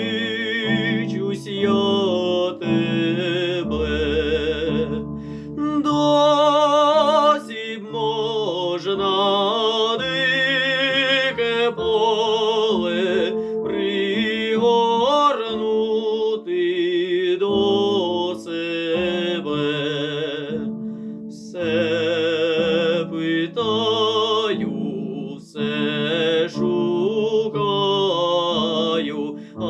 кличусь я.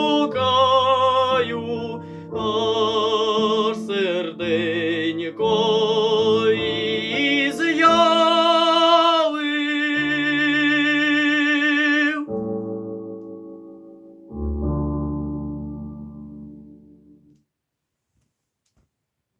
шукаю, аж серденько.